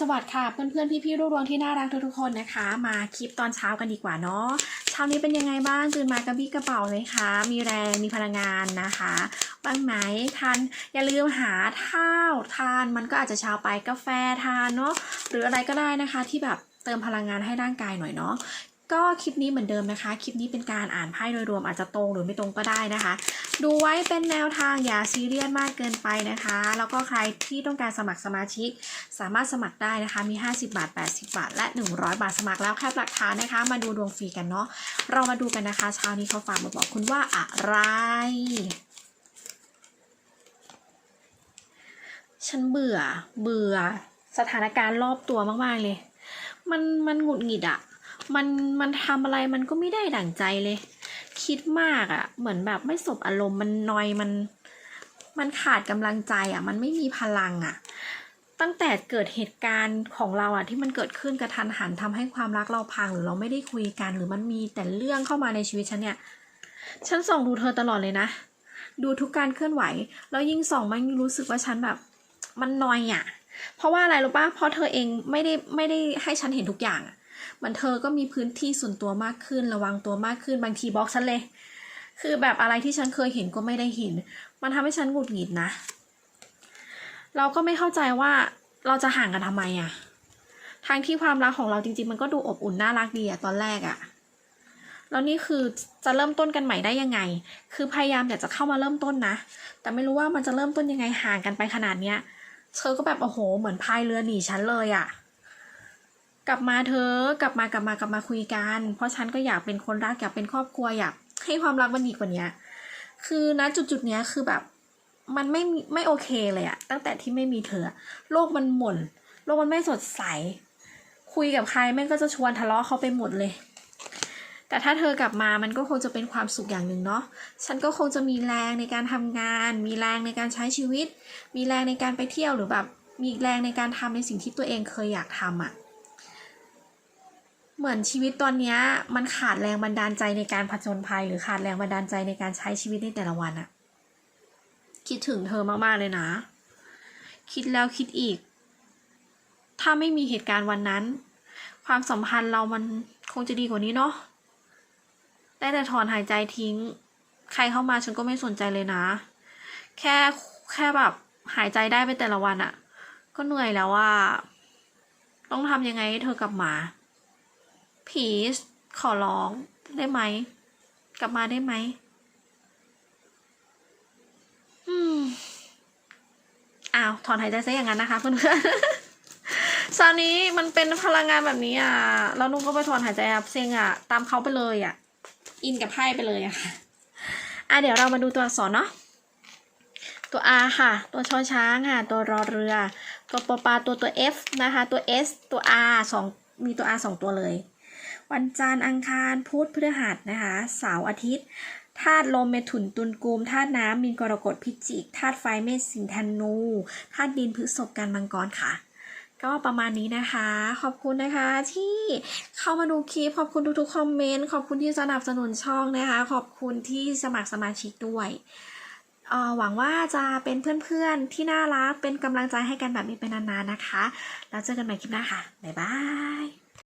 สวัสดีค่ะเพื่อนๆพี่ๆรู้ดวงที่น่ารักทุกๆคนนะคะ มาคลิปตอนเช้ากันดีกว่าเนาะเช้านี้เป็นยังไงบ้างตื่นมากระบี้กระเป๋าเลยคะมีแรงมีพลังงานนะคะบ้างไหมทานอย่าลืมหาข้าวทานมันก็อาจจะเช้าไปกาแฟทานเนาะหรืออะไรก็ได้นะคะที่แบบเติมพลังงานให้ร่างกายหน่อยเนาะ ก็คลิปนี้เหมือนเดิมนะคะ คลิปนี้เป็นการอ่านไพ่โดยรวมอาจจะตรงหรือไม่ตรงก็ได้นะคะ ดูไว้เป็นแนวทางอย่าซีเรียสมากเกินไปนะคะ แล้วก็ใครที่ต้องการสมัครสมาชิก สามารถสมัครได้นะคะ มี 50 บาท 80 บาท และ 100 บาทสมัครแล้วแค่หลักฐานนะคะ มาดูดวงฟรีกันเนาะ เรามาดูกันนะคะ เช้านี้เขาฝากมาบอกคุณว่าอะไร ฉันเบื่อ เบื่อ สถานการณ์รอบตัวมากๆเลย มันมันหงุดหงิดอะ มันมันทำอะไรมันก็ไม่ได้ดั่งใจเลย คิดมากอะเหมือนแบบไม่สบอารมณ์มันนอยมัน มันขาดกำลังใจอะมันไม่มีพลังอะตั้งแต่เกิดเหตุการณ์ของเราอะที่มันเกิดขึ้นกระทันหันทำให้ความรักเราพังหรือเราไม่ได้คุยกัน หรือมันมีแต่เรื่องเข้ามาในชีวิตฉันเนี่ยฉันส่องดูเธอตลอดเลยนะ ดูทุกการเคลื่อนไหว แล้วยิ่งส่องมันรู้สึกว่าฉันแบบ มันนอยอะเพราะว่าอะไรรู้ปะเพราะเธอเองไม่ได้ไม่ได้ให้ฉันเห็นทุกอย่างอะ มันเธอก็มีพื้นที่ส่วนตัวมากขึ้น ระวังตัวมากขึ้นบางทีบล็อกฉันเลย คือแบบอะไรที่ฉันเคยเห็นก็ไม่ได้เห็น มันทำให้ฉันหงุดหงิดนะ เราก็ไม่เข้าใจว่าเราจะห่างกันทำไมอะทางที่ความรักของเราจริงๆ มันก็ดูอบอุ่นน่ารักดีอะตอนแรกอะแล้วนี่คือจะเริ่มต้นกันใหม่ได้ยังไง คือพยายามอยากจะเข้ามาเริ่มต้นนะ แต่ไม่รู้ว่ามันจะเริ่มต้นยังไงห่างกันไปขนาดเนี้ย เธอก็แบบโอ้โห เหมือนพายเรือหนีฉันเลยอะ กลับมาเธอกลับมากลับมากลับมาคุยกัน เพราะฉันก็อยากเป็นคนรักอยากเป็นครอบครัวอยากให้ความรักมันดีกว่าเนี้ยคือณจุดจุดเนี้ยคือแบบมันไม่ไม่โอเคเลยอะตั้งแต่ที่ไม่มีเธอ โลกมันหม่น โลกมันไม่สดใส คุยกับใครแม่งก็จะชวนทะเลาะเขาไปหมดเลย แต่ถ้าเธอกลับมามันก็คงจะเป็นความสุขอย่างหนึ่งเนาะฉันก็คงจะมีแรงในการทำงาน มีแรงในการใช้ชีวิต มีแรงในการไปเที่ยวหรือแบบมีแรงในการทำในสิ่งที่ตัวเองเคยอยากทำอะ เหมือนชีวิตตอนเนี้ยมันขาดแรงบันดาลใจในการผจญภัย หรือขาดแรงบันดาลใจในการใช้ชีวิตในแต่ละวันอะคิดถึงเธอมากๆเลยนะ คิดแล้วคิดอีก ถ้าไม่มีเหตุการณ์วันนั้น ความสัมพันธ์เรามันคงจะดีกว่านี้เนาะได้แต่ถอนหายใจทิ้ง ใครเข้ามาฉันก็ไม่สนใจเลยนะ แค่แค่แบบหายใจได้ไปแต่ละวันอะก็เหนื่อยแล้วว่า ต้องทำยังไงให้เธอกลับมา พีขอร้องได้ไหม กลับมาได้ไหมอืมอ้าวถอนหายใจซะอย่างนั้นนะคะเพื่อนๆซาวนี้มันเป็นพลังงานแบบนี้อะ แล้วนุ่งก็ไปถอนหายใจอับเซ็งอะ ตามเขาไปเลยอะ อินกับไพ่ไปเลยอะอะเดี๋ยวเรามาดูตัวอักษรเนาะตัว R ค่ะ ตัวชอช้างค่ะ ตัวรอเรือ ตัวปอปลาตัวตัว F นะคะ ตัว S ตัว R สองมีตัว R สองตัวเลย วันจันทร์อังคารพุธพฤหัสนะคะเสาร์อาทิตย์ธาตุลมเมถุนตุลกุมธาตุน้ำมีนกรกฎพิจิกธาตุไฟเมษสิงธนูธาตุดินพฤษภกันมังกรค่ะ ก็ประมาณนี้นะคะ ขอบคุณนะคะที่เข้ามาดูคลิปขอบคุณทุกๆคอมเมนต์ขอบคุณที่สนับสนุนช่องนะคะ ขอบคุณที่สมัครสมาชิกด้วยออหวังว่าจะเป็นเพื่อนๆที่น่ารักเป็นกำลังใจให้กันแบบนี้เป็นนานๆนะคะ แล้วเจอกันใหม่คลิปหน้าค่ะ บ๊ายบาย